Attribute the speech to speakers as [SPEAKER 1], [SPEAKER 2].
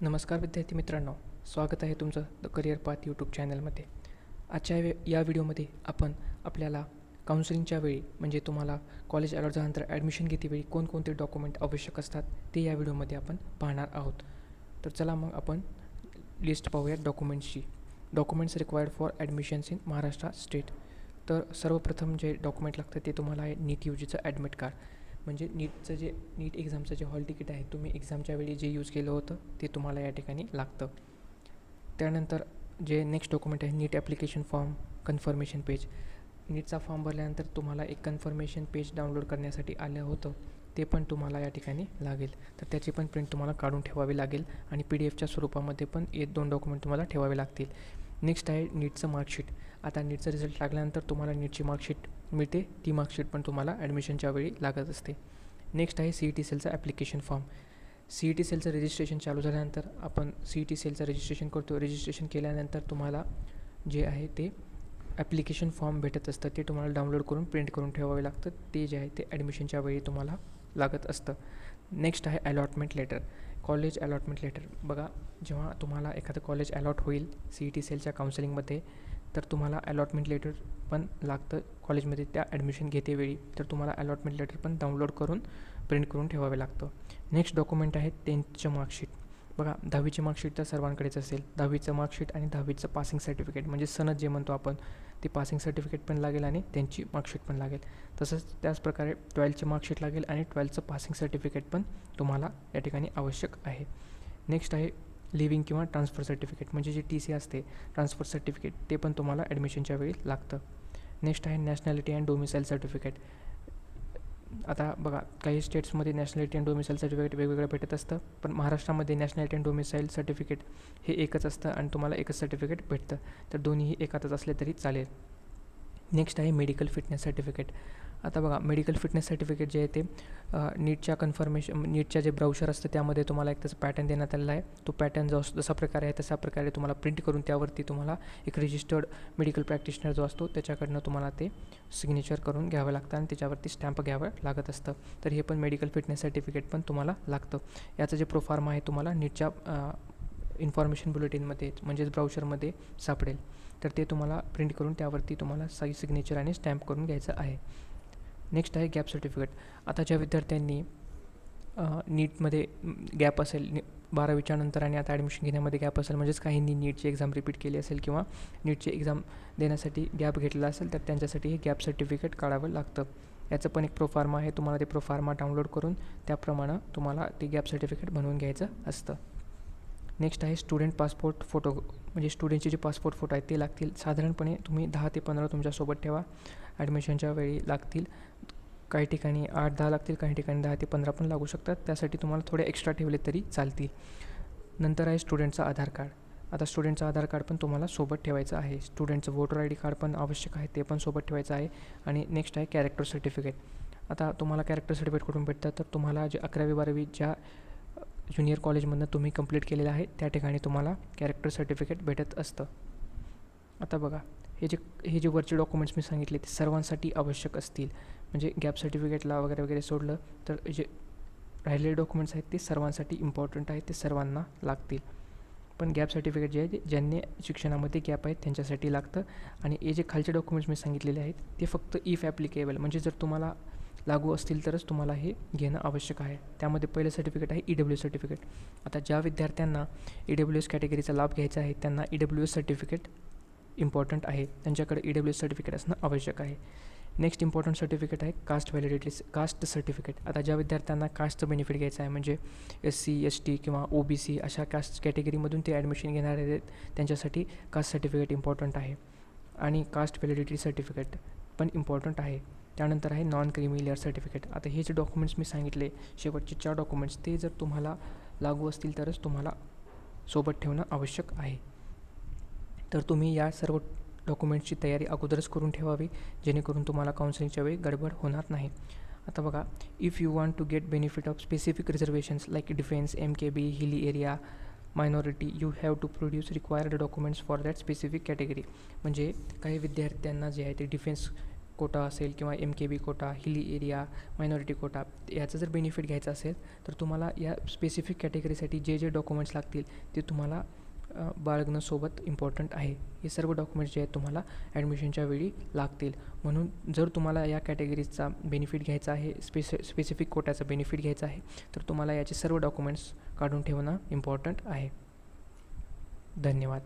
[SPEAKER 1] नमस्कार विद्यार्थी मित्रांनो स्वागत आहे तुमचं द करिअर पाथ यूट्यूब चॅनलमध्ये आजच्या वे या व्हिडिओमध्ये आपण आपल्याला काउन्सिलिंगच्या वेळी म्हणजे तुम्हाला कॉलेज अलॉट झाल्यानंतर ॲडमिशन घेतेवेळी कोणकोणते डॉक्युमेंट आवश्यक असतात ते या व्हिडिओमध्ये आपण पाहणार आहोत. तर चला मग आपण लिस्ट पाहूयात डॉक्युमेंट्सची documents required for admissions in Maharashtra state तर सर्वप्रथम जे डॉक्युमेंट लागतं ते तुम्हाला आहे नीट यू जीचं ॲडमिट कार्ड म्हणजे नीटचं जे नीट एक्झामचं जे हॉल तिकीट आहे तुम्ही एक्झामच्या वेळी जे यूज केलं होतं ते तुम्हाला या ठिकाणी लागतं. त्यानंतर जे नेक्स्ट डॉक्युमेंट आहे NEET application form confirmation page नीटचा form भरल्यानंतर तुम्हाला एक कन्फर्मेशन पेज डाउनलोड करण्यासाठी आलं होतं ते पण तुम्हाला या ठिकाणी लागेल. तर त्याची पण प्रिंट तुम्हाला काढून ठेवावी लागेल आणि पी डी एफच्या स्वरूपामध्ये पण हे दोन डॉक्युमेंट तुम्हाला ठेवावे लागतील. नेक्स्ट आहे नीटचं मार्कशीट आता नीटचा रिझल्ट लागल्यानंतर तुम्हाला नीटची मार्कशीट मिळते. ती मार्कशीट पण तुम्हाला ॲडमिशनच्या वेळी लागत असते. नेक्स्ट आहे C E T सेलचा application form C E T सेलचं registration चालू झाल्यानंतर आपण सी ई टी सेलचं रजिस्ट्रेशन करतो. रजिस्ट्रेशन केल्यानंतर तुम्हाला जे आहे ते ॲप्लिकेशन फॉर्म भेटत असतं. ते तुम्हाला डाउनलोड करून प्रिंट करून ठेवावे लागतं ते जे आहे ते ॲडमिशनच्या वेळी तुम्हाला लागत असतं. नेक्स्ट आहे allotment letter college allotment letter बघा जेव्हा तुम्हाला एखादं कॉलेज अलॉट होईल सी ई टी सेलच्या काउन्सिलिंगमध्ये तर तुम्हाला अलॉटमेंट लेटर पण लागतं कॉलेजमध्ये त्या ॲडमिशन घेतेवेळी तर तुम्हाला अलॉटमेंट लेटर पण डाउनलोड करून प्रिंट करून ठेवावे लागतं. नेक्स्ट डॉक्युमेंट आहे टेन्थचं मार्कशीट बघा दहावीची मार्कशीट तर सर्वांकडेच असेल. दहावीचं मार्कशीट आणि दहावीचं पासिंग सर्टिफिकेट म्हणजे सनद जे म्हणतो आपण ते पासिंग सर्टिफिकेट पण लागेल आणि त्यांची मार्कशीट पण लागेल. तसंच त्याचप्रकारे ट्वेल्थची मार्कशीट लागेल आणि ट्वेल्थचं पासिंग सर्टिफिकेट पण तुम्हाला या ठिकाणी आवश्यक आहे. नेक्स्ट आहे लिव्हिंग किंवा ट्रान्सफर सर्टिफिकेट म्हणजे जे टी सी असते ट्रान्सफर सर्टिफिकेट ते पण तुम्हाला ॲडमिशनच्या वेळी लागतं. नेक्स्ट आहे नॅशनॅलिटी अँड डोमिसाईल सर्टिफिकेट आता बघा काही स्टेट्समध्ये नॅशनॅलिटी अँड डोमिसाईल सर्टिफिकेट वेगवेगळं भेटत असतं पण महाराष्ट्रामध्ये नॅशनॅलिटी अँड डोमिसाईल सर्टिफिकेट हे एकच असतं आणि तुम्हाला एकच सर्टिफिकेट भेटतं. तर दोन्हीही एकातच असले तरी चालेल. नेक्स्ट आहे मेडिकल फिटनेस सर्टिफिकेट आता बघा मेडिकल फिटनेस सर्टिफिकेट जे आहे ते नीटच्या कन्फर्मेशन नीटच्या जे ब्राउशर असतं त्यामध्ये तुम्हाला एक त्याचं पॅटर्न देण्यात आलेला आहे. तो पॅटर्न जो जसा प्रकारे आहे तशा प्रकारे तुम्हाला प्रिंट करून त्यावरती तुम्हाला एक रजिस्टर्ड मेडिकल प्रॅक्टिशनर जो असतो त्याच्याकडनं तुम्हाला ते सिग्नेचर करून घ्यावं लागतं आणि त्याच्यावरती स्टॅम्प घ्यावं लागत असतं. तर हे पण मेडिकल फिटनेस सर्टिफिकेट पण तुम्हाला लागतं. याचं जे प्रोफार्म आहे तुम्हाला नीटच्या इन्फॉर्मेशन बुलेटिनमध्ये म्हणजेच ब्राउचरमध्ये सापडेल. तर ते तुम्हाला प्रिंट करून त्यावरती तुम्हाला साई सिग्नेचर आणि स्टॅम्प करून घ्यायचं आहे. नेक्स्ट आहे गॅप सर्टिफिकेट आता ज्या विद्यार्थ्यांनी नीटमध्ये गॅप असेल नि बारावीच्या नंतर आणि आता ॲडमिशन घेण्यामध्ये गॅप असेल म्हणजेच काहींनी नीटची एक्झाम रिपीट केली असेल किंवा नीटची एक्झाम देण्यासाठी गॅप घेतला असेल तर त्यांच्यासाठी हे गॅप सर्टिफिकेट काढावं लागतं. याचं पण एक प्रोफार्मा आहे तुम्हाला ते प्रोफार्मा डाउनलोड करून त्याप्रमाणे तुम्हाला ते गॅप सर्टिफिकेट बनवून घ्यायचं असतं. नेक्स्ट आहे स्टुडंट पासपोर्ट फोटो म्हणजे स्टुडंटचे जे पासपोर्ट फोटो आहेत ते लागतील. साधारणपणे तुम्ही दहा ते पंधरा तुमच्यासोबत ठेवा. ॲडमिशनच्या वेळी लागतील. काही ठिकाणी आठ दहा लागतील काही ठिकाणी दहा ते पंधरा पण लागू शकतात. त्यासाठी तुम्हाला थोडे एक्स्ट्रा ठेवले तरी चालतील. नंतर आहे स्टुडंटचं आधार कार्ड आता स्टुडंटचं आधार कार्ड पण तुम्हाला सोबत ठेवायचं आहे. स्टुडंटचं वोटर आय डी कार्ड पण आवश्यक आहे ते पण सोबत ठेवायचं आहे. आणि नेक्स्ट आहे कॅरेक्टर सर्टिफिकेट आता तुम्हाला कॅरेक्टर सर्टिफिकेट कुठून भेटतं? तर तुम्हाला जे अकरावी बारावी ज्या ज्युनियर कॉलेजमधनं तुम्ही कंप्लीट केलेलं आहे त्या ठिकाणी तुम्हाला कॅरेक्टर सर्टिफिकेट भेटत असतं. आता बघा. हे जे हे जे वरचे डॉक्युमेंट्स मी सांगितले ते सर्वांसाठी आवश्यक असतील. म्हणजे गॅप सर्टिफिकेटला वगैरे वगैरे सोडलं तर जे राहिलेले डॉक्युमेंट्स आहेत ते सर्वांसाठी इम्पॉर्टंट आहेत ते सर्वांना लागतील. पण गॅप सर्टिफिकेट जे आहे ते ज्यांनी शिक्षणामध्ये गॅप आहेत त्यांच्यासाठी लागतं. आणि हे जे खालचे डॉक्युमेंट्स मी सांगितलेले आहेत ते फक्त इफ ॲप्लिकेबल म्हणजे जर तुम्हाला लागू असतील तरच तुम्हाला हे घेणं आवश्यक आहे. त्यामध्ये पहिलं सर्टिफिकेट आहे ई डब्ल्यू सर्टिफिकेट आता ज्या विद्यार्थ्यांना ई डब्ल्यू एस कॅटेगरीचा लाभ घ्यायचा आहे त्यांना E W S certificate important आहे. त्यांच्याकडे ई डब्ल्यू सर्टिफिकेट असणं आवश्यक आहे. नेक्स्ट इम्पॉर्टंट सर्टिफिकेट आहे कास्ट व्हॅलिडिटी कास्ट सर्टिफिकेट आता ज्या विद्यार्थ्यांना कास्टचं बेनिफिट घ्यायचं आहे म्हणजे एस सी एस टी किंवा ओ बी सी अशा कास्ट कॅटेगरीमधून ते ॲडमिशन घेणार आहेत त्यांच्यासाठी कास्ट सर्टिफिकेट इम्पॉर्टंट आहे. आणि कास्ट व्हॅलिडिटी सर्टिफिकेट पण इम्पॉर्टंट आहे. त्यानंतर आहे नॉन क्रिमी लेअर सर्टिफिकेट आता हे जे डॉक्युमेंट्स मी सांगितले शेवटचे चार डॉक्युमेंट्स ते जर तुम्हाला लागू असतील तरच तुम्हाला सोबत ठेवणं आवश्यक आहे. तर तुम्ही या सर्व डॉक्युमेंट्सची तयारी अगोदरच करून ठेवावी जेणेकरून तुम्हाला काउन्सिलिंगच्या वेळी गडबड होणार नाही. आता बघा if you want to get benefit of specific reservations like defence M K B hilly area minority you have to produce required documents for that specific category म्हणजे काही विद्यार्थ्यांना जे आहे ते डिफेन्स कोटा असेल किंवा एम के बी कोटा हिली एरिया मायनॉरिटी कोटा याचं जर बेनिफिट घ्यायचं असेल तर तुम्हाला या स्पेसिफिक कॅटेगरीसाठी जे जे डॉक्युमेंट्स लागतील ते तुम्हाला बाळगणं सोबत इम्पॉर्टंट आहे. हे सर्व डॉक्युमेंट्स जे आहेत तुम्हाला ॲडमिशनच्या वेळी लागतील. म्हणून जर तुम्हाला या कॅटेगरीजचा बेनिफिट घ्यायचा आहे स्पेसि स्पेसिफिक कोट्याचा बेनिफिट घ्यायचा आहे तर तुम्हाला याचे सर्व डॉक्युमेंट्स काढून ठेवणं इम्पॉर्टंट आहे. धन्यवाद.